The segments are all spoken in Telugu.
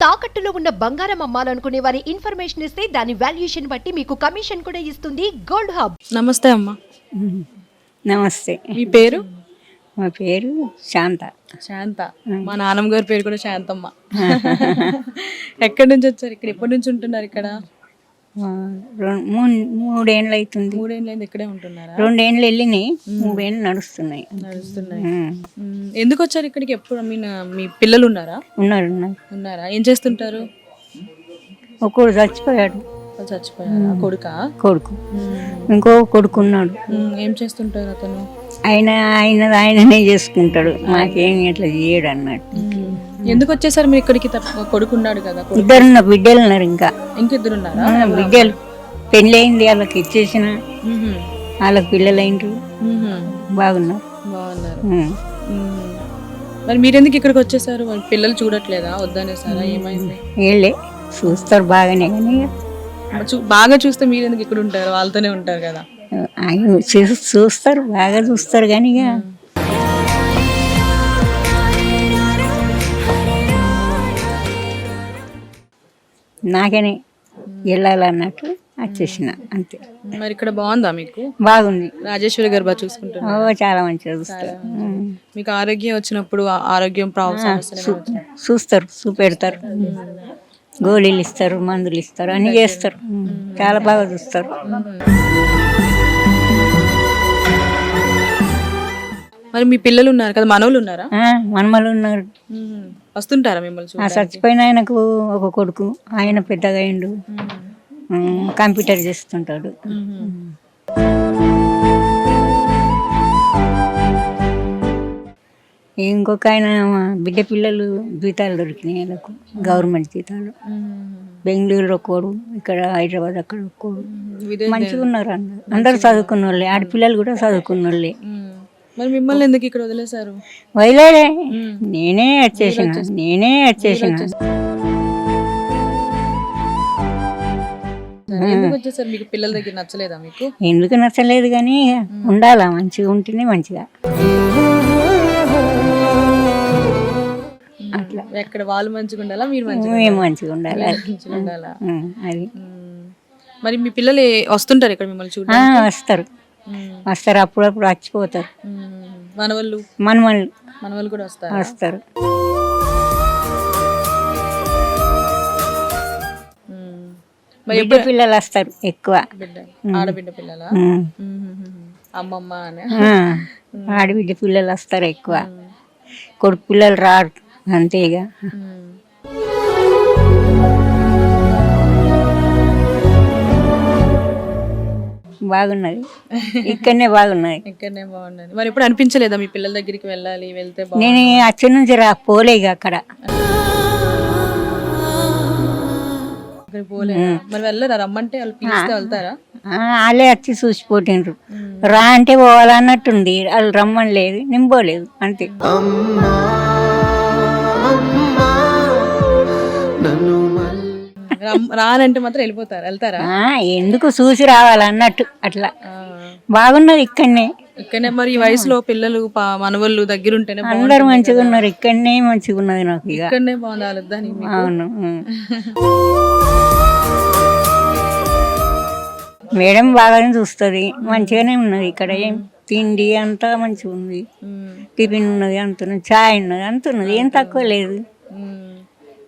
తాకట్టులో ఉన్న బంగారం అమ్మాలనుకునే వారి ఇన్ఫర్మేషన్ ఇస్తే దాని వాల్యుయేషన్ బట్టి మీకు కమిషన్ కూడా ఇస్తుంది గోల్డ్ హబ్. నమస్తే అమ్మ. మ్మ్. నమస్తే. మీ పేరు? మా పేరు శాంత. శాంత. మా నాన్నమ్మ గారి పేరు కూడా శాంతమ్మ. ఎక్కడి నుంచి వచ్చారు? ఇక్కడ ఎప్పటి నుంచి ఉంటున్నారు ఇక్కడ? మూడేళ్ళు అవుతుంది మూడేళ్ళైంది ఇక్కడే ఉంటున్నారా? రెండేళ్ళు వెళ్ళినాయి మూడేళ్ళు నడుస్తున్నాయి. నడుస్తున్నాయి. ఎందుకు వచ్చారు ఇక్కడికి ఎప్పుడు? మీ మీ పిల్లలు ఉన్నారా ఉన్నారు. ఉన్నారు? ఏం చేస్తుంటారు? ఒకడు చచ్చిపోయాడు. వాళ్ళు చచ్చిపోయారా? కొడుకా? కొడుకు. ఇంకో కొడుకు ఉన్నాడు. ఏం చేస్తుంటారు అతను? ఆయన ఆయన ఆయననే చేసుకుంటాడు. మాకేం ఇట్లా చేయడు అన్నట్టు. ఎందుకు వచ్చేసారు మీరు ఇక్కడికి? తప్ప కొడుకు ఉన్నాడు కదా ఇద్దరున్న బిడ్డలు ఉన్నారు ఇంకా. ఇంకిద్దరు ఉన్నారా బిడ్డలు. పెళ్ళయింది వాళ్ళకి ఇచ్చేసిన. వాళ్ళకి పిల్లలైండ్రు. మ్మ్. బాగున్నారు. బాగున్నారు. మరి మీరెందుకు ఇక్కడికి వచ్చేసారు? పిల్లలు చూడట్లేదా? వద్దనేసారా? ఏమైంది? వీళ్ళే చూస్తారు బాగానే కానీ బాగా చూస్తే మీరు ఎందుకు ఇక్కడ ఉంటారు? వాళ్ళతోనే ఉంటారు కదా. చూస్తారు బాగా చూస్తారు కానీ ఇక నాకనే వెళ్ళాలన్నట్టు వచ్చేసిన అంతే. మరి ఇక్కడ బాగుందా మీకు? బాగుంది. రాజేశ్వరి గారు బాగా చూసుకుంటారు ఓ చాలా మంచిగా చూస్తారు. మీకు ఆరోగ్యం వచ్చినప్పుడు ఆరోగ్యం వచ్చినా- చూస్తారు చూపెడతారు. గోళీలు ఇస్తారు మందులు ఇస్తారు అన్ని చేస్తారు. చాలా బాగా చూస్తారు. మరి మీ పిల్లలు ఉన్నారు కదా మనవలు ఉన్నారా? మనమలు ఉన్నారు. వస్తుంటారా మిమ్మల్ని ఆ చచ్చిపోయిన ఆయనకు ఒక కొడుకు ఆయన పెద్దగా అయిండు కంప్యూటర్ చేస్తుంటాడు. ఇంకొక ఆయన బిడ్డ పిల్లలు జీతాలు దొరికినాయి వాళ్ళకు గవర్నమెంట్ జీతాలు. బెంగళూరులో ఒకడు ఇక్కడ హైదరాబాద్ అక్కడ ఒకడు మంచిగా ఉన్నారు అందరు. అందరు చదువుకున్న వాళ్ళే ఆడపిల్లలు కూడా చదువుకున్న వాళ్ళే మరి మిమ్మల్ని ఎందుకు ఇక్కడ వదిలేశారు? వదిలేడే నేనే వచ్చేసిన. నేనే వచ్చేసిన. ఎందుకు వచ్చేసారు? మీకు పిల్లల దగ్గర నచ్చలేదా మీకు? ఎందుకు నచ్చలేదు కానీ ఉండాలా మంచిగా ఉంటేనే మంచిగా. అట్లా. ఎక్కడ వాళ్ళు మంచిగా ఉండాలా మీరు మంచిగా మేము మంచిగా ఉండాలి. మంచిగా ఉండాలా? అది. మరి మీ పిల్లలు వస్తుంటారు ఇక్కడ మిమ్మల్ని చూడ ఆ, వస్తారు. వస్తారు. అప్పుడప్పుడు వచ్చిపోతారు. మనవళ్ళు? మనమల్ని మనవళ్ళు కూడా వస్తారు? వస్తారు. బిడ్డ పిల్లలు వస్తారు ఎక్కువ. బిడ్డ. ఆడబిడ్డ పిల్లల. అమ్మమ్మ అని. ఆడబిడ్డ పిల్లలు వస్తారు ఎక్కువ. కొడుకు పిల్లలు రారు. అంతే బాగున్నది. ఇక్కడనే బాగున్నది. ఇక్కడనే బాగుండండి మరి ఎప్పుడు అనిపించలేదా మీ పిల్లల దగ్గరికి వెళ్ళాలి వెళ్తే బాగుంది నేను అచ్చ నుంచి రా పోలే ఇక అక్కడ. మరి వెళ్ళరా? రమ్మంటే వాళ్ళు పిలిస్తే వెళ్తారా? ఆ, వాళ్ళే వచ్చి చూసిపోటిండ్రు రా అంటే పోవాలన్నట్టుంది. వాళ్ళు రమ్మని లేదు నేను పోలేదు అంతే. రానంటే మాత్రం వెళ్ళిపోతారు. వెళ్తారా? ఎందుకు చూసి రావాలన్నట్టు అట్లా. ఆ. బాగున్నది ఇక్కడనే. ఇక్కడనే మరి ఈ వయసులో పిల్లలు మనవళ్ళు దగ్గర ఉంటేనే అందరు మంచిగా ఉన్నారు ఇక్కడనే మంచిగా ఉన్నది నాకు ఇక. ఇక్కడనే మీకు. అవును. మేడం బాగానే చూస్తుంది. మంచిగానే ఉన్నది ఇక్కడ ఏం తిండి అంతా మంచిగా ఉంది. టిఫిన్ ఉన్నది అంత చాయ్ ఉన్నది అంత ఉన్నది ఏం తక్కువ లేదు.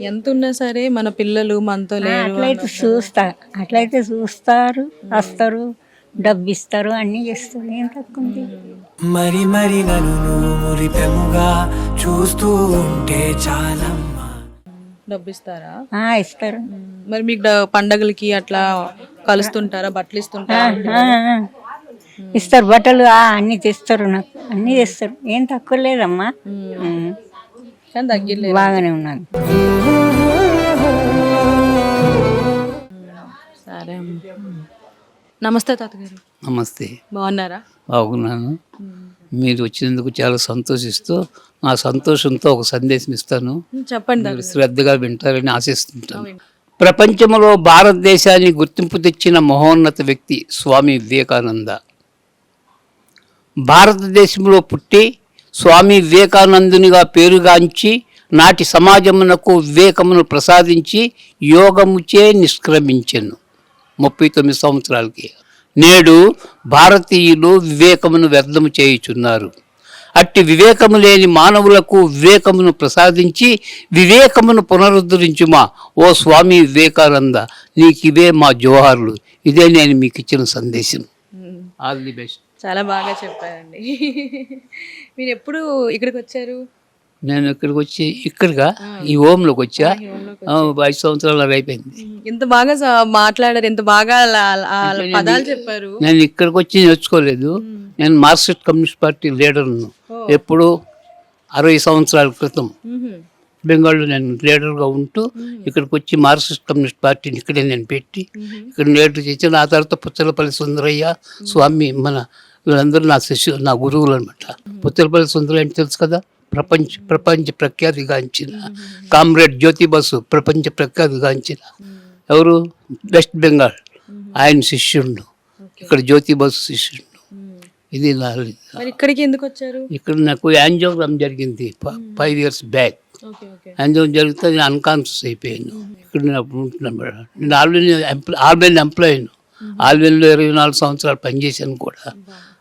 ఎంత ఉన్నా సరే మన పిల్లలు మనతో లేరు అట్లయితే చూస్తా అట్లయితే చూస్తారు వస్తారు డబ్బు ఇస్తారు అన్నీ చేస్తారు ఏం తక్కువ మరి మరి నన్ను మురిపెముగా చూస్తూ ఉంటే చాలమ్మా. డబ్బు ఇస్తారా ఆ, ఇస్తారు. మరి మీకు డ- పండగలకి అట్లా కలుస్తుంటారా? బట్టలు ఇస్తుంటారా? ఆ, ఆ. ఇస్తారు బట్టలు ఆ, అన్నీ తెస్తారు నాకు. అన్నీ తెస్తారు. ఏం తక్కువ లేదమ్మా. కానీ దగ్గరలేదు బాగానే ఉన్నాను. సరే. నమస్తే తాతగారు. నమస్తే. బాగున్నారా? బాగున్నాను. మీరు వచ్చినందుకు చాలా సంతోషిస్తూ నా సంతోషంతో ఒక సందేశం ఇస్తాను. చెప్పండి మీరు శ్రద్ధగా వింటారని ఆశిస్తుంటాను. ప్రపంచంలో భారతదేశాన్ని గుర్తింపు తెచ్చిన మహోన్నత వ్యక్తి స్వామి వివేకానంద. భారతదేశంలో పుట్టి స్వామి వివేకానందునిగా పేరుగాంచి నాటి సమాజమునకు వివేకమును ప్రసాదించి యోగముచే నిష్క్రమించెను. ముప్పై తొమ్మిది సంవత్సరాలకి. నేడు భారతీయులు వివేకమును వ్యర్థము చేయుచున్నారు. అట్టి వివేకము లేని మానవులకు వివేకమును ప్రసాదించి వివేకమును పునరుద్ధరించుమా? ఓ స్వామి వివేకానంద నీకివే మా జోహార్లు. ఇదే నేను మీకు ఇచ్చిన సందేశం ఆల్ ది బెస్ట్ చాలా బాగా చెప్పారండి. మీరు ఎప్పుడు ఇక్కడికి? వచ్చారు నేను ఇక్కడికి వచ్చి ఇక్కడిగా ఈ హోమ్లోకి వచ్చా ఐదు సంవత్సరాలు అయిపోయింది. ఎంత బాగా మాట్లాడారు ఎంత బాగా పదాలు చెప్పారు. నేను ఇక్కడికి వచ్చి నేర్చుకోలేదు నేను మార్క్సిస్ట్ కమ్యూనిస్ట్ పార్టీ లీడర్ను ఎప్పుడు అరవై సంవత్సరాల క్రితం. బెంగాల్లో నేను లీడర్గా ఉంటూ ఇక్కడికి వచ్చి మార్క్సిస్ట్ కమ్యూనిస్ట్ పార్టీని ఇక్కడే నేను పెట్టి ఇక్కడ లీడర్ చేసి ఆ తర్వాత పుచ్చలపల్లి సుందరయ్య స్వామి మన వీళ్ళందరూ నా శిష్యు నా గురువులు అనమాట పుచ్చలపల్లి సుందరయ్య అంటే తెలుసు కదా? ప్రపంచ ప్రపంచ ప్రఖ్యాతిగాంచిన. కామ్రేడ్ జ్యోతి బసు ప్రపంచ ప్రఖ్యాతిగాంచిన. ఎవరు? వెస్ట్ బెంగాల్. ఆయన శిష్యుడు. ఇక్కడ జ్యోతి బసు శిష్యుడు. ఇది నా ఇక్కడికి ఎందుకు వచ్చారు? ఇక్కడ నాకు యాంజియోగ్రామ్ జరిగింది ఫైవ్ ఇయర్స్ బ్యాక్. యాంజియోగ్రామ్ జరిగితే నేను అన్కాన్షియస్ అయిపోయాను. ఇక్కడ నేను ఉంటున్నాను. మేడం నేను ఆల్రెడీ ఎంప్లాయ్ ఆల్రెడీ ఎంప్లాయీను ఆల్రెడీలో ఇరవై నాలుగు సంవత్సరాలు పనిచేశాను కూడా.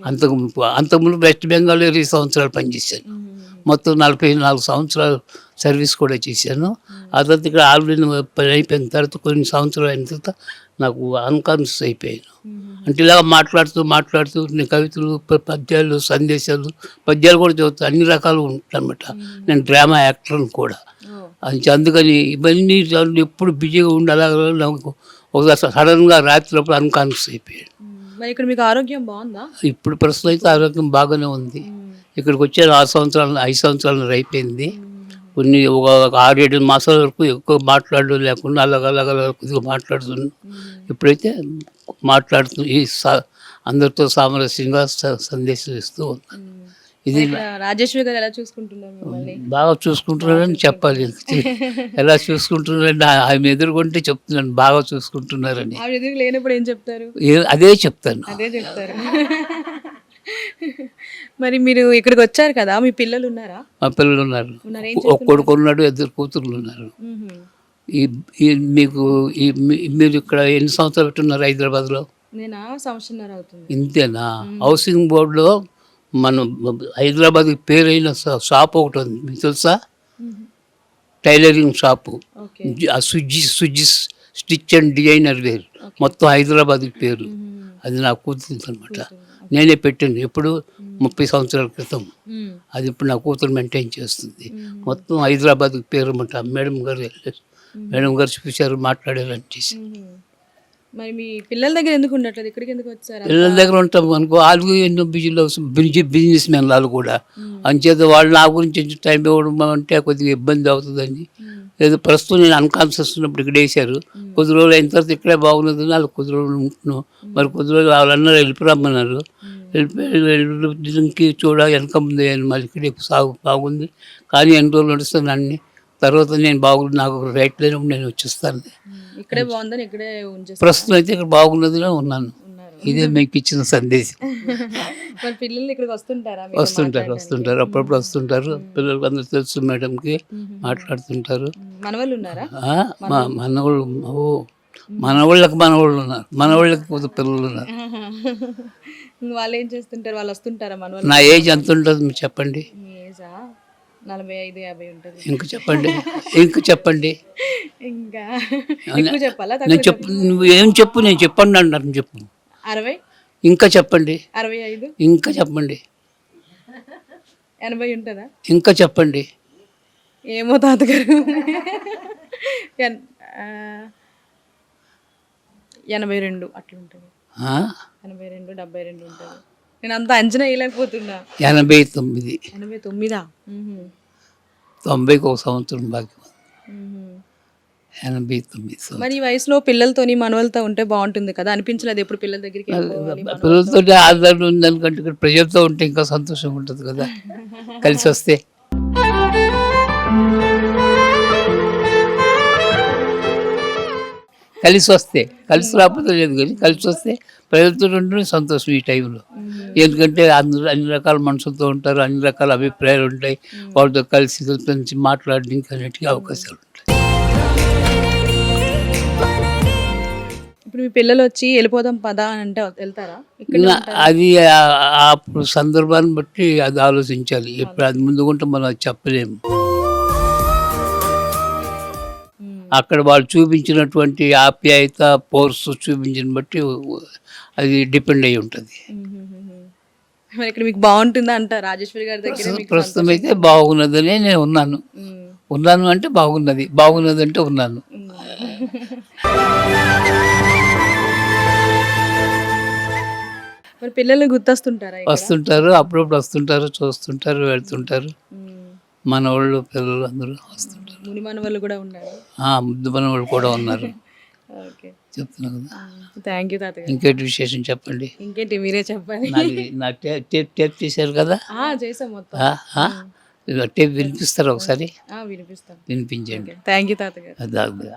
అంతకు మునుపు అంతకుముందు వెస్ట్ బెంగాల్లో ఇరవై సంవత్సరాలు పనిచేశాను. మొత్తం నలభై నాలుగు సంవత్సరాలు సర్వీస్ కూడా చేశాను. ఆ తర్వాత ఇక్కడ ఆల్రెడీ పని అయిపోయిన తర్వాత కొన్ని సంవత్సరాలు అయిన తర్వాత నాకు అన్కాన్షియస్ అయిపోయాను. అంటే ఇలా మాట్లాడుతూ మాట్లాడుతూ నేను కవితలు పద్యాలు సందేశాలు పద్యాలు కూడా చదువుతాను అన్ని రకాలు ఉంటాయి అనమాట నేను డ్రామా యాక్టర్ని కూడా. అది అందుకని ఇవన్నీ ఎప్పుడు బిజీగా ఉండి అలా నాకు ఒకసారి సడన్గా రాత్రి అన్కాన్షియస్ అయిపోయాడు మరి ఇక్కడ మీకు ఆరోగ్యం బాగుందా? ఇప్పుడు ప్రస్తుతం అయితే ఆరోగ్యం బాగానే ఉంది. ఇక్కడికి వచ్చే ఆరు సంవత్సరాలు ఐదు సంవత్సరాలు అయిపోయింది. కొన్ని ఒక ఆరేడు మాసాల వరకు ఎక్కువ మాట్లాడడం లేకుండా అలాగ అలాగ అలాగ కొద్దిగా మాట్లాడుతున్నాను ఇప్పుడైతే మాట్లాడుతూ ఈ అందరితో సామరస్యంగా సందేశం ఇస్తూ ఉన్నాను ఇది రాజేశ్వరి గారు ఎలా చూసుకుంటున్నారు బాగా చూసుకుంటున్నారని చెప్పాలి. ఎలా చూసుకుంటున్నారని ఆమె ఎదుర్కొంటే చెప్తున్నాను. బాగా చూసుకుంటున్నారని. లేనప్పుడు ఏం చెప్తారు? అదే చెప్తాను. అదే చెప్తారు. మరి మీరు ఇక్కడికి వచ్చారు కదా? మీ పిల్లలు ఉన్నారా? మా పిల్లలు ఉన్నారు. ఒక కొడుకు ఉన్నాడు ఇద్దరు కూతుర్లు ఉన్నారు. ఈ మీకు మీరు ఇక్కడ ఎన్ని సంవత్సరాలు పెట్టున్నారు హైదరాబాద్లో? నేనా? సంవత్సరంన్నర అవుతుంది. ఇంతేనా? హౌసింగ్ బోర్డులో మన హైదరాబాద్ పేరైన షాప్ ఒకటి ఉంది. మీకు తెలుసా? Tailoring shop. ఓకే. జి- ఆ Suji Suji stitch and designer wear మొత్తం హైదరాబాద్ పేరు. అది నా కూతురు అనమాట నేనే పెట్టాను. ఎప్పుడు ముప్పై సంవత్సరాల క్రితం. అది ఇప్పుడు నా కూతురు మెయింటైన్ చేస్తుంది. మొత్తం హైదరాబాద్ పేరు అనమాట మేడం గారు మేడం గారు చూశారు మాట్లాడారని చేసి మ్మ్. మరి మీ పిల్లల దగ్గర ఎందుకు ఉండట్లేదు? ఇక్కడికి ఎందుకు వచ్చారు? పిల్లల దగ్గర ఉంటాం అనుకో వాళ్ళు ఎన్నో బిజీలో బిజీ బిజినెస్ మెన్ వాళ్ళు కూడా. అంచేత వాళ్ళు నా గురించి టైం ఇవ్వడం అంటే కొద్దిగా ఇబ్బంది అవుతుందని లేదు ప్రస్తుతం నేను అన్కాన్షియస్ ఉన్నప్పుడు ఇక్కడ వేశారు కొద్ది రోజులు అయిన తర్వాత ఇక్కడే బాగున్నది వాళ్ళు కొద్ది రోజులు ఉంటున్నాం. మరి కొద్ది రోజులు వాళ్ళు అన్నారు వెళ్ళిపోరమ్మన్నారు వెళ్ళిపోయి వెళ్ళి చూడ వెనక ముందు మళ్ళీ ఇక్కడే సాగు బాగుంది. కానీ ఎన్ని రోజులు నడుస్తాను అన్ని తర్వాత నేను బాగుంది నాకు రైట్ లేనప్పుడు నేను వచ్చేస్తాను. ఇక్కడే బాగుందని ఇక్కడే ప్రస్తుతం అయితే ఇక్కడ బాగున్నదిలో ఉన్నాను. ఇదే మీకు ఇచ్చిన సందేశం. పిల్లలు ఇక్కడికి వస్తుంటారా వస్తుంటారు వస్తుంటారు అప్పుడప్పుడు వస్తుంటారు. పిల్లలకు అందరూ తెలుసు మేడంకి మాట్లాడుతుంటారు. మనవాళ్ళు ఉన్నారా? మా మనవాళ్ళు? ఓ మనవాళ్ళకి మనవాళ్ళు ఉన్నారు. మనవాళ్ళకి పిల్లలు ఉన్నారు. వాళ్ళు ఏం చేస్తుంటారు? వాళ్ళు వస్తుంటారా మనవాళ్ళు? నా ఏజ్ ఎంత ఉంటుంది మీరు చెప్పండి. నలభై ఐదు యాభై ఉంటుంది. ఇంక చెప్పండి. ఇంక చెప్పండి. ఇంకా ఎక్కువ చెప్పాలా? నేను చెప్పు నువ్వు ఏం చెప్పు నేను చెప్పండి అంటాను చెప్పు. అరవై? ఇంకా చెప్పండి. అరవై ఐదు? ఇంకా చెప్పండి. ఎనభై ఉంటుందా? ఇంకా చెప్పండి. ఏమో తాతగారు. ఎన్- ఆ, ఎనభై రెండు అట్లా ఉంటుంది ఆ? ఎనభై రెండు డెబ్బై రెండు ఉంటుంది. నేను అంత అంచనా వేయలేకపోతున్నా. ఎనభై తొమ్మిది. ఎనభై తొమ్మిదా. తొంభైకి ఒక సంవత్సరం బాకీ. ఎనభై తొమ్మిది. మరి ఈ వయసులో పిల్లలతోని మనవలతో ఉంటే బాగుంటుంది కదా అనిపించలేదు ఎప్పుడు పిల్లల దగ్గరికి. పిల్లలతో ఆధారం ఉందనుకంటే ఇక్కడ ప్రజలతో ఉంటే ఇంకా సంతోషంగా ఉంటుంది కదా కలిసి వస్తే కలిసి వస్తే కలిసి రాకపోతే లేదు కానీ కలిసి వస్తే ప్రజలతో ఉంటేనే సంతోషం ఈ టైంలో. ఎందుకంటే అందరూ అన్ని రకాల మనుషులతో ఉంటారు అన్ని రకాల అభిప్రాయాలు ఉంటాయి. వాళ్ళతో కలిసి కలిసి మాట్లాడడానికి అన్నిటికీ అవకాశాలు ఉంటాయి. ఇప్పుడు మీ పిల్లలు వచ్చి వెళ్ళిపోదాం పదా అని అంటే వెళ్తారా? అది అప్పుడు సందర్భాన్ని బట్టి అది ఆలోచించాలి. ఇప్పుడు అది ముందుకుంటే మనం అది చెప్పలేము. అక్కడ వాళ్ళు చూపించినటువంటి ఆప్యాయత ఫోర్స్ చూపించిన బట్టి అది డిపెండ్ అయి ఉంటుంది. మరి ఇక్కడ మీకు బాగుంటుందా అంట రాజేశ్వరి గారి దగ్గర? ప్రస్తుతం అయితే బాగున్నదనే నేను ఉన్నాను. ఉన్నాను అంటే బాగున్నది. బాగున్నది అంటే ఉన్నాను మరి పిల్లలు గుర్తొస్తుంటారా? వస్తుంటారు అప్పుడప్పుడు వస్తుంటారు చూస్తుంటారు వెళ్తుంటారు. మన వాళ్ళు పిల్లలు అందరూ వస్తుంటారు. ముని మనవళ్ళు కూడా ఉన్నారు. ఆ, ముద్దు మన వాళ్ళు కూడా ఉన్నారు. ఓకే. చెప్తున్నా కదా. థ్యాంక్ యూ తాతగారు. ఇంకేంటి విశేషం చెప్పండి? ఇంకేంటి మీరే చెప్పాలి? నాది నా టేప్ టేప్ చేశారు కదా? ఆ, చేసాం మొత్తం. టేప్ వినిపిస్తారా ఒకసారి? ఆ, వినిపిస్తాం. వినిపించండి. థ్యాంక్ యూ తాతగారు.